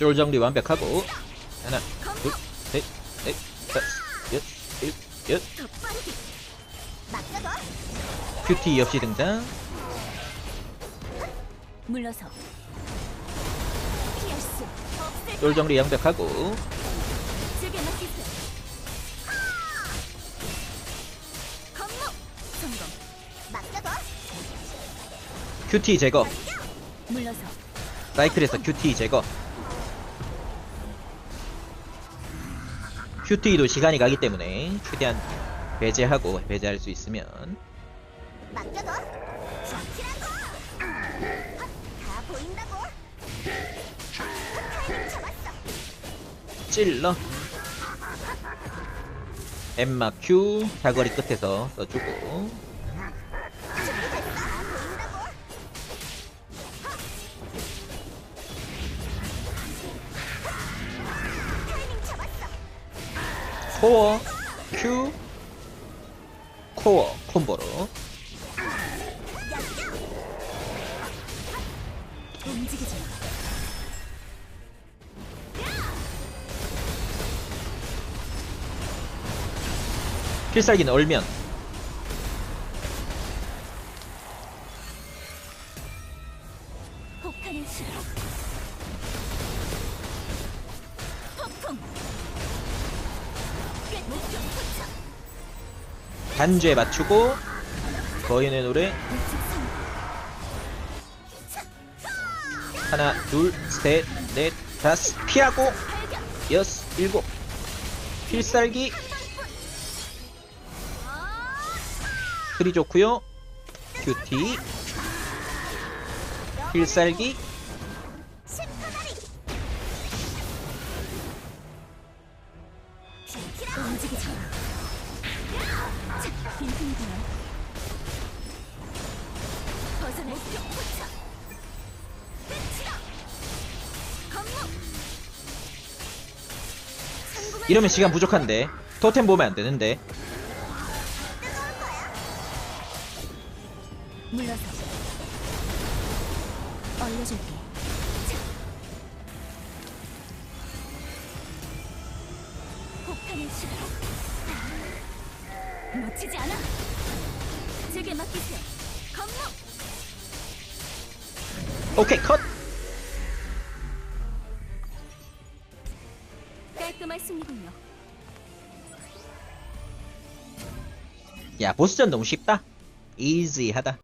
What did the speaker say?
쫄 정리 완벽하고. 하나 둘셋넷 다섯 여섯 일곱 여덟 더 빠르게 맡겨둬 큐티 없이 등장. 물러서. 쫄 정리 완벽하고. 맡겨둬. 큐티 제거. 사이클에서 큐티 제거 큐티도 시간이 가기 때문에 최대한 배제하고 배제할 수 있으면. 맡겨둬. 잡히라고. 다 보인다고. 타이밍 잡았어. 찔러. 엠마 큐 사거리 끝에서 써주고 코어 큐 코어 콤보로. 필살기는 얼면 단죄 맞추고 거인의 노래. 하나 둘셋넷 다섯. 피하고. 여섯 일곱. 필살기. 크리 좋고요. 큐티. 필살기 이러면 시간 부족한데. 토템 보면 안 되는데. 물러서. 얼려줄게 시간 놓치지 않아. 제게 맡기세요. 건무 오케이 컷! 깔끔할 승리군요. 야 보스전 너무 쉽다. 이지하다